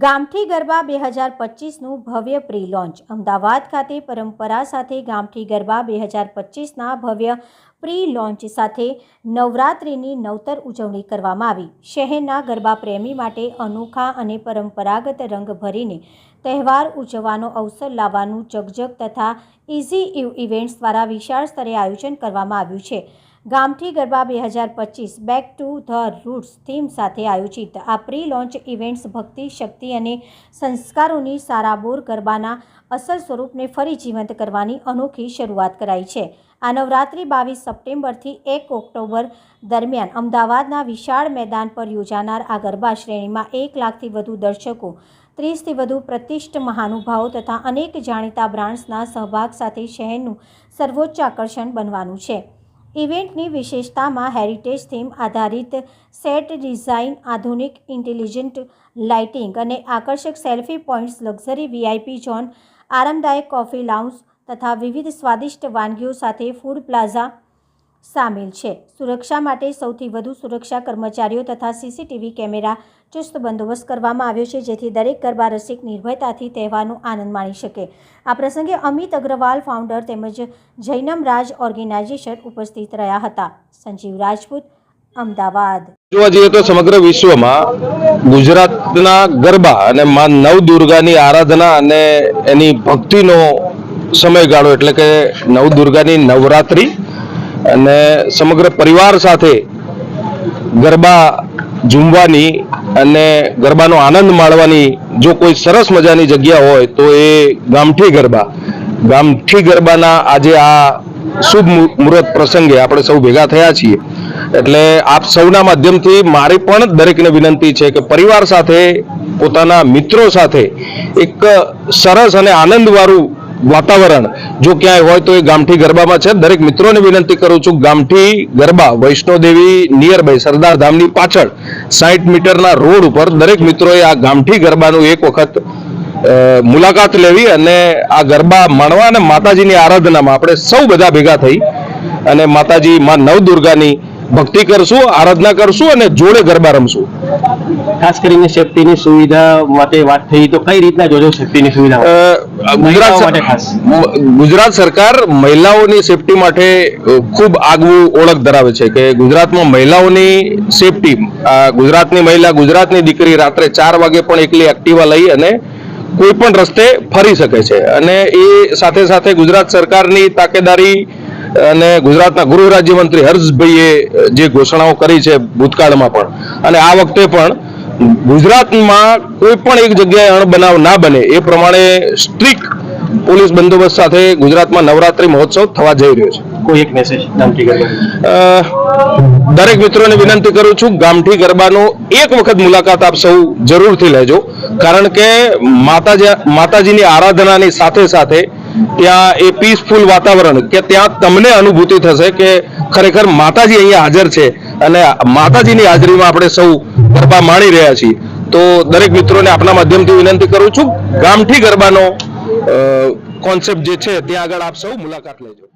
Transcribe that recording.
ગામઠી ગરબા બે હજાર પચીસનું ભવ્ય પ્રી લોન્ચ અમદાવાદ ખાતે પરંપરા સાથે ગામઠી ગરબા બે હજાર પચીસના ભવ્ય પ્રી લોન્ચ સાથે નવરાત્રિની નવતર ઉજવણી કરવામાં આવી. શહેરના ગરબા પ્રેમી માટે અનોખા અને પરંપરાગત રંગ ભરીને તહેવાર ઉજવવાનો અવસર લાવવાનું જગજગ તથા ઇઝી ઇવ ઇવેન્ટ્સ દ્વારા વિશાળ સ્તરે આયોજન કરવામાં આવ્યું છે. ગામઠી ગરબા બે હજાર પચીસ back to the roots theme સાથે આયોજિત આ પ્રી લોન્ચ ઇવેન્ટ્સ ભક્તિ, શક્તિ અને સંસ્કારોની સારાબોર ગરબાના અસલ સ્વરૂપને ફરી જીવંત કરવાની અનોખી શરૂઆત કરાઈ છે. આ નવરાત્રિ બાવીસ સપ્ટેમ્બરથી એક ઓક્ટોબર દરમિયાન અમદાવાદના વિશાળ મેદાન પર યોજાનાર આ ગરબા શ્રેણીમાં એક લાખથી વધુ દર્શકો, ત્રીસથી વધુ પ્રતિષ્ઠ મહાનુભાવો તથા અનેક જાણીતા બ્રાન્ડ્સના સહભાગ સાથે શહેરનું સર્વોચ્ચ આકર્ષણ બનવાનું છે. ઇવેન્ટની વિશેષતામાં હેરિટેજ થીમ આધારિત સેટ ડિઝાઇન, આધુનિક ઇન્ટેલિજન્ટ લાઇટિંગ અને આકર્ષક selfie points, luxury VIP zone, આરામદાયક કોફી લાઉન્સ તથા વિવિધ સ્વાદિષ્ટ વાનગીઓ સાથે ફૂડ પ્લાઝા સામેલ છે. સુરક્ષા માટે સૌથી વધુ સુરક્ષા કર્મચારીઓ તથા સીસીટીવી કેમેરા ચુસ્ત બંદોબસ્ત કરવામાં આવ્યો છે, જેથી દરેક ગરબા રસિક નિર્ભયતાથી તહેવારનો આનંદ માણી શકે. આ પ્રસંગે અમિત અગ્રવાલ ફાઉન્ડર તેમજ જૈનમ રાજ ઓર્ગેનાઇઝેશન ઉપસ્થિત રહ્યા હતા. સંજીવ રાજપૂત, અમદાવાદ. જોવા જઈએ તો સમગ્ર વિશ્વમાં ગુજરાતના ગરબા અને માં નવ દુર્ગાની આરાધના અને એની ભક્તિનો સમયગાળો એટલે કે નવ દુર્ગાની નવરાત્રિ અને સમગ્ર પરિવાર સાથે ગરબા ઝૂમવાની અને ગરબાનો આનંદ માણવાની જો કોઈ સરસ મજાની જગ્યા હોય તો એ ગામઠી ગરબા. ગામઠી ગરબાના આજે આ શુભ મુહૂર્ત પ્રસંગે આપણે સૌ ભેગા થયા છીએ. એટલે આપ સૌના માધ્યમથી મારી પણ દરેકને વિનંતી છે કે પરિવાર સાથે, પોતાના મિત્રો સાથે એક સરસ અને આનંદવાળું વાતાવરણ જો ક્યાંય હોય તો એ ગામઠી ગરબામાં છે. દરેક મિત્રોને વિનંતી કરું છું, ગામઠી ગરબા વૈષ્ણોદેવી નિયર બાય સરદાર ધામની પાછળ સાઠ મીટરના રોડ ઉપર દરેક મિત્રોએ આ ગામઠી ગરબાનું એક વખત મુલાકાત લેવી અને આ ગરબા માણવા અને માતાજીની આરાધનામાં આપણે સૌ બધા ભેગા થઈ અને માતાજી માં નવદુર્ગાની ભક્તિ કરશું આરાધના કરશું અને જોડે ગરબા રમશું. ખાસ કરીને સેફટીની સુવિધા માટે વાત થઈ તો કઈ રીતના જોજો સેફટીની સુવિધા ગુજરાત માટે ખાસ. ગુજરાત સરકાર મહિલાઓની સેફટી માટે ખૂબ આગવું ઓળખ ધરાવે છે કે ગુજરાતમાં મહિલાઓની સેફટી આ ગુજરાતની મહિલા ગુજરાતની દીકરી રાત્રે ચાર વાગે પણ એકલી એક્ટિવા લઈ અને કોઈ પણ રસ્તે ફરી શકે છે. અને એ સાથે સાથે ગુજરાત સરકારની તાકેદારી અને ગુજરાતના ગૃહ રાજ્યમંત્રી હર્ષભાઈએ જે ઘોષણાઓ કરી છે ભૂતકાળમાં પણ. અને આ વખતે પણ ગુજરાતમાં કોઈ પણ એક જગ્યાએ અણબનાવ ના બને. એ પ્રમાણે સ્ટ્રિક્ટ પોલીસ બંદોબસ્ત સાથે ગુજરાતમાં નવરાત્રી મહોત્સવ થવા જઈ રહ્યો છે. કોઈ એક મેસેજ ગામઠી ગરબા દરેક મિત્રોને વિનંતી કરું છું ગામઠી ગરબાનો એક વખત મુલાકાત આપ સૌ જરૂરથી લેજો. કારણ કે માતાજી માતાજીની આરાધનાની સાથે સાથે ત્યાં એ પીસફુલ વાતાવરણ કે ત્યાં તમને અનુભૂતિ થશે કે ખરેખર માતાજી અહીંયા હાજર છે અને માતાજીની હાજરીમાં આપણે સૌ ગરબા માણી રહ્યા છીએ. તો દરેક મિત્રોને આપના માધ્યમથી વિનંતી કરું છું, ગામઠી ગરબાનો કોન્સેપ્ટ જે છે, ત્યાં આગળ આપ સૌ મુલાકાત લેજો.